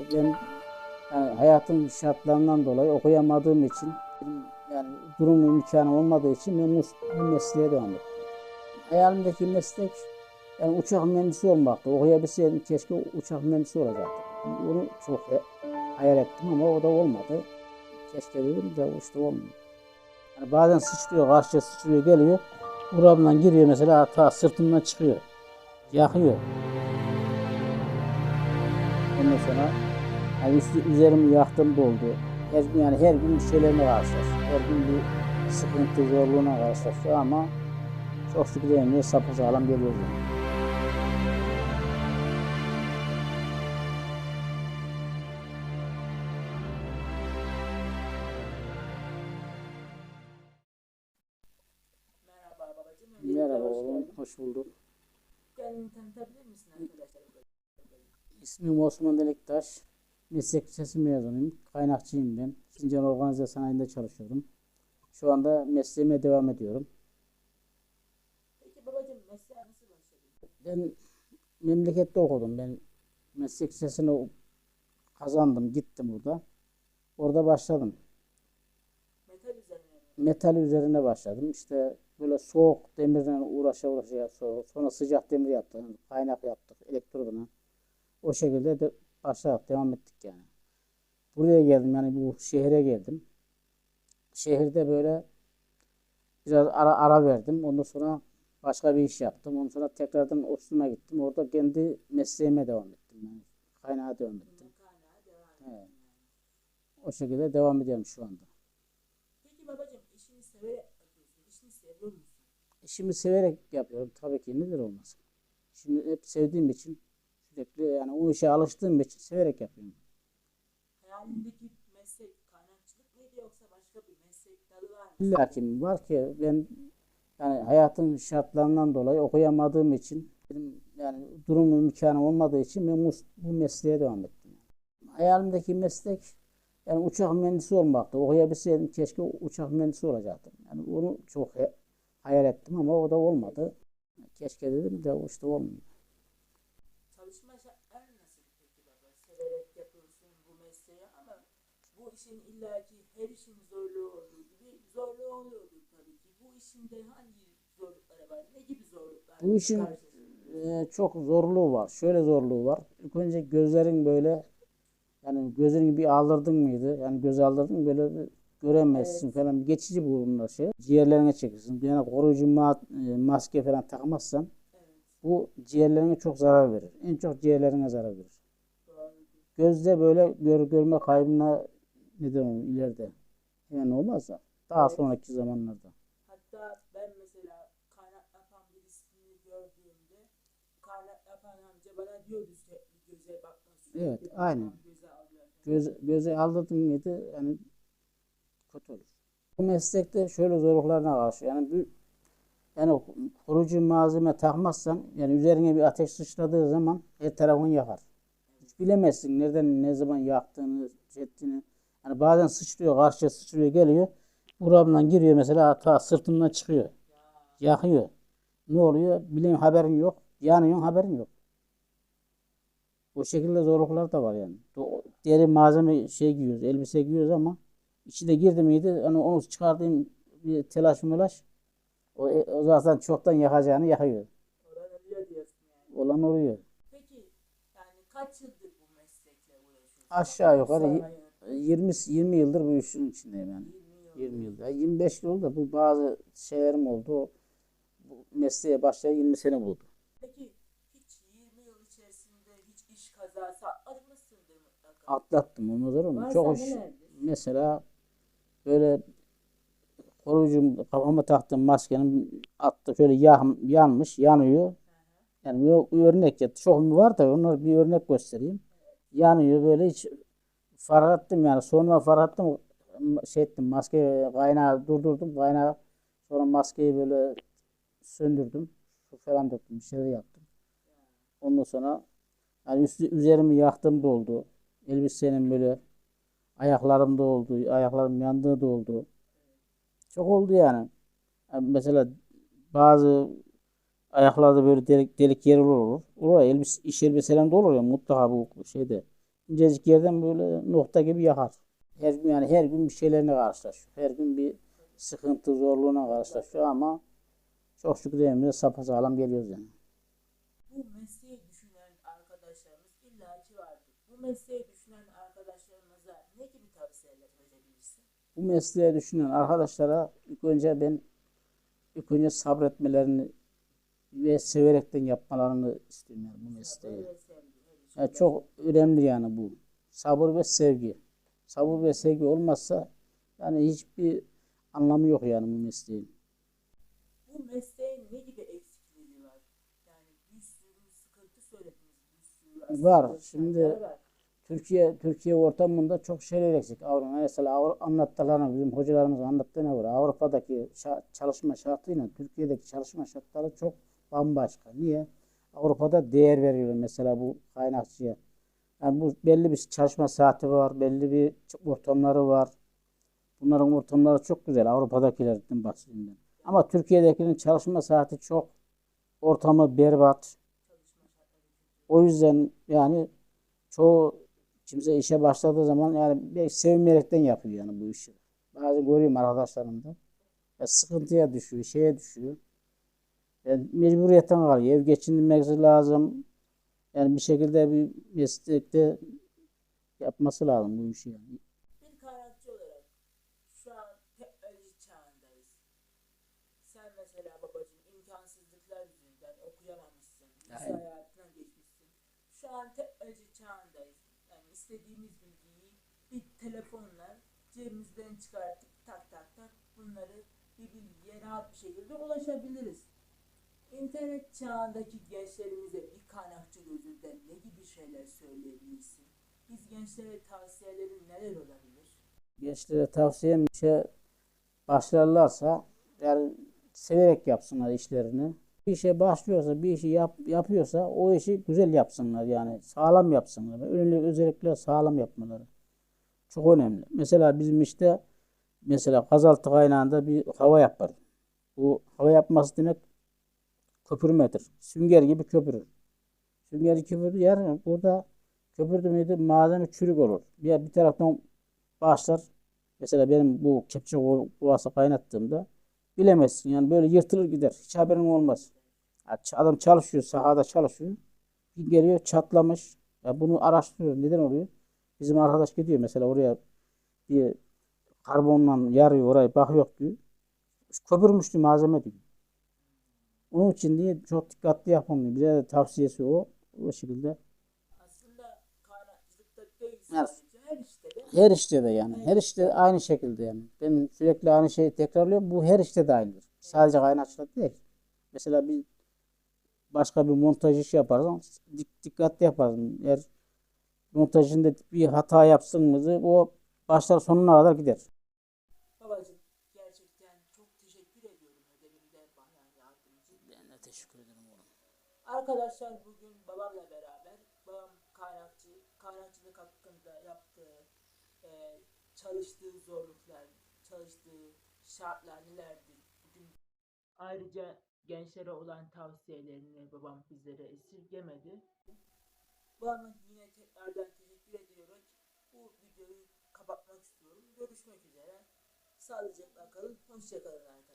Ben yani hayatın şartlarından dolayı okuyamadığım için yani durum imkanı olmadığı için ben bu, mesleğe devam ettim. Hayalimdeki meslek yani uçak mühendisi olmaktı. Okuyabilseydim keşke uçak mühendisi olacaktım. Onu çok hayal ettim ama o da olmadı. Keşke dedim de işte olmuyor. Yani bazen sıçrıyor, karşıya sıçrıyor geliyor. Buramdan giriyor mesela ta sırtımdan çıkıyor. Yakıyor. Ondan sonra yani üzerimi yaktım doldu. Her yani her gün bir şeylerle karşılaştım. Her gün bir sıkıntı, zorluğuna karşılaştım ama çok şükür emniyet sapasağlam geliyor. Yani. Merhaba oğlum, hoş bulduk. Kendini tanıtabilir misin arkadaşlar? İsmim Osman Deliktaş. Meslek lisesi mezunuyum. Kaynakçıyım ben. Sincan Organize Sanayi'nde çalışıyorum. Şu anda mesleğime devam ediyorum. Peki babacığım mesleğe nasıl başladın? Ben memlekette okudum. Ben meslek lisesini kazandım, gittim burada. Orada başladım. Metal üzerine? Metal üzerine başladım. İşte böyle soğuk demirle uğraşa uğraşa sonra, sonra sıcak demir yaptık. Kaynak yaptık, elektroduna. O şekilde de başladık, devam ettik yani. Buraya geldim yani bu şehre geldim. Şehirde böyle biraz ara ara verdim. Ondan sonra başka bir iş yaptım. Ondan sonra tekrardan Oslo'ya gittim. Orada kendi mesleğime devam ettim. Yani kaynağa devam ettim. Evet. O şekilde devam ediyorum şu anda. Peki babacığım işini severek yapıyorsun. İşini seviyor musun? İşimi severek yapıyorum tabii ki nedir olmasın. Şimdi hep sevdiğim için sürekli yani o işe alıştığım için severek yapıyorum. Hayalindeki meslek kaynakçılık mıydı yoksa başka bir meslek dalı var mı? İlla ki var ki ben yani hayatın şartlarından dolayı okuyamadığım için benim yani durum imkanı olmadığı için ben bu, bu mesleğe devam ettim. Hayalimdeki meslek yani uçak mühendisi olmaktı. Okuyabilseydim keşke uçak mühendisi olacaktım. Yani onu çok hayal ettim ama o da olmadı. Keşke dedim de işte olmuyor. Çalışma şartları nasıl peki baba? Severek yapıyorsun bu mesleği ama bu işin illaki her işin zorluğu olduğu gibi zorluğu oluyordur tabii ki. Bu işin de hangi zorlukları var? Ne gibi zorluklar? Bu işin? Ee, çok zorluğu var. Şöyle zorluğu var. İlk önce gözlerin böyle yani gözünü bir aldırdın mıydı? Yani göz aldırdın böyle bir göremezsin falan. Geçici bunlar şey. Ciğerlerine çekilsin. Yani koruyucu ma- e, maske falan takmazsan Evet, bu ciğerlerine çok zarar verir. En çok ciğerlerine zarar verir. Gözde böyle gör, görme kaybına neden olur ileride. Yani olmaz da daha Evet. sonraki zamanlarda. Hatta ben mesela kaynak yapan birisini gördüğümde kaynak yapan amca bana diyordu sürekli göze bakma sürekli Evet, bakma, aynen. Göze alıyor. göz, göze aldırdın mıydı yani kötü olur. Bu meslekte şöyle zorluklarına karşı yani bir yani koruyucu malzeme takmazsan yani üzerine bir ateş sıçradığı zaman her tarafını yakar. Hiç bilemezsin nereden ne zaman yaktığını, ettiğini. Yani bazen sıçrıyor, karşıya sıçrıyor geliyor. Buramdan giriyor mesela ta sırtımdan çıkıyor. Yakıyor. Ne oluyor? Bileyim haberin yok. Yanıyor haberin yok. O şekilde zorluklar da var yani. Deri malzeme şey giyiyoruz, elbise giyiyoruz ama içine girdi miydi hani onu çıkardığım bir telaş melaş o, o zaten çoktan yakacağını yakıyor. Olan oluyor diyorsun yani. Olan oluyor. Peki yani kaç yıldır bu meslekle uğraşıyorsun? Aşağı yukarı 20 20 yıldır bu işin içindeyim yani. 20 yıl. 20 yıldır. Yani 25 yıl oldu da bu bazı şeylerim oldu. O, bu mesleğe başlayalı 20 sene buldu. Peki hiç 20 yıl içerisinde hiç iş kazası atlatmışsındır mutlaka. Atlattım olur mu? Varsa Çok hoş. Mesela böyle koruyucu kafama taktığım maskenin attı şöyle yan, yanmış, yanıyor. Yani bir örnek ya çok var da onları bir örnek göstereyim. Yanıyor böyle hiç fark ettim yani sonra fark ettim şey ettim maske kaynağı durdurdum kaynağı sonra maskeyi böyle söndürdüm su falan döktüm bir şeyler yaptım. Ondan sonra yani üstü, üzerimi yaktım da oldu. Elbisenin böyle ayaklarımda oldu, ayaklarım yandığı da oldu. Çok oldu yani. Yani mesela bazı ayaklarda böyle delik, delik yer olur. Olur. Elbise, iş elbiselerimde olur ya mutlaka bu şeyde incecik yerden böyle nokta gibi yakar. Her gün yani her gün bir şeylerine karşılaşıyor. Her gün bir sıkıntı, zorluğuna karşılaşıyor ama çok şükür evimize sapasağlam geliyoruz yani. Bu mesleği düşünen arkadaşlarımız illaki vardır. Bu mesleği düşünen arkadaşlarımıza ne gibi tavsiyeler verebilirsin? Bu mesleğe düşünen arkadaşlara ilk önce ben ilk önce sabretmelerini ve severekten yapmalarını istiyorum yani bu mesleği. Öyle Yani çok önemli yani bu. Sabır ve sevgi. Sabır ve sevgi olmazsa yani hiçbir anlamı yok yani bu mesleğin. Bu mesleğin ne gibi eksikleri var? Yani bir sürü sıkıntı söylediniz. Bir sürü aslında Var. Şimdi- var. Türkiye Türkiye ortamında çok şeyler eksik. Avrupa mesela Avru- anlattıklarına bizim hocalarımız anlattığına göre Avrupa'daki şa- çalışma şartıyla Türkiye'deki çalışma şartları çok bambaşka. Niye? Avrupa'da değer veriyor mesela bu kaynakçıya. Yani bu belli bir çalışma saati var, belli bir ortamları var. Bunların ortamları çok güzel. Avrupa'dakilerden bahsedeyim. Ama Türkiye'dekinin çalışma saati çok ortamı berbat. O yüzden yani çoğu kimse işe başladığı zaman yani belki sevmeyerekten yapıyor yani bu işi. Bazen görüyorum arkadaşlarımda. Ya sıkıntıya düşüyor, şeye düşüyor. Yani mecburiyetten kalıyor. Ev geçindirmek lazım. Yani bir şekilde bir meslekte yapması lazım bu işi yani. Bir kaynakçı olarak şu an teknoloji çağındayız. Sen mesela babacığım imkansızlıklar yüzünden okuyamamışsın. Lise Aynen. hayatına geçmişsin. Şu an teknoloji çağındayız. Yani istediğimiz bilgiyi bir telefonla cebimizden çıkartıp tak tak tak bunları bir bilgiye rahat bir şekilde ulaşabiliriz. İnternet çağındaki gençlerimize bir kaynakçı gözünden ne gibi şeyler söyleyebilirsin? Biz gençlere tavsiyelerin neler olabilir? Gençlere tavsiyem işe başlarlarsa yani severek yapsınlar işlerini. Bir işe başlıyorsa, bir işi yap, yapıyorsa o işi güzel yapsınlar yani sağlam yapsınlar. Önemli özellikle sağlam yapmaları. Çok önemli. Mesela bizim işte mesela gazaltı kaynağında bir hava yapar. Bu hava yapması demek köpürmedir. Sünger gibi köpürür. Sünger köpürdü yer burada köpürdü müydü malzeme çürük olur. Ya bir taraftan başlar. Mesela benim bu kepçe ko- kovası kaynattığımda bilemezsin. Yani böyle yırtılır gider. Hiç haberin olmaz. Adam çalışıyor, sahada çalışıyor. Bir geliyor çatlamış. Ya bunu araştırıyor. Neden oluyor? Bizim arkadaş gidiyor mesela oraya bir karbonla yarıyor orayı bakıyor diyor. Köpürmüş diyor malzeme diyor. Onun için diye çok dikkatli yapın. Bize de tavsiyesi o. O şekilde. Aslında kaynakçılıkta değil Evet. sadece her işte de Her işte de yani. Her işte aynı şekilde yani. Ben sürekli aynı şeyi tekrarlıyorum. Bu her işte de aynıdır. Sadece kaynakçılık değil. Mesela bir başka bir montaj işi yaparsan dik- dikkatli yaparsın. Eğer montajında bir hata yapsın mı o başlar sonuna kadar gider. babacığım gerçekten çok teşekkür ediyorum ödevimde bana yardımcı. Ben de teşekkür ederim oğlum. Arkadaşlar bugün babamla beraber babam kaynakçı, kaynakçılık hakkında yaptığı, e, çalıştığı zorluklar, çalıştığı şartlar nelerdir? Bugün ayrıca gençlere olan tavsiyelerini babam bizlere esirgemedi. Babama yine tekrardan teşekkür ediyoruz. Bu videoyu kapatmak istiyorum. Görüşmek üzere. Sağlıcakla kalın. Hoşçakalın arkadaşlar.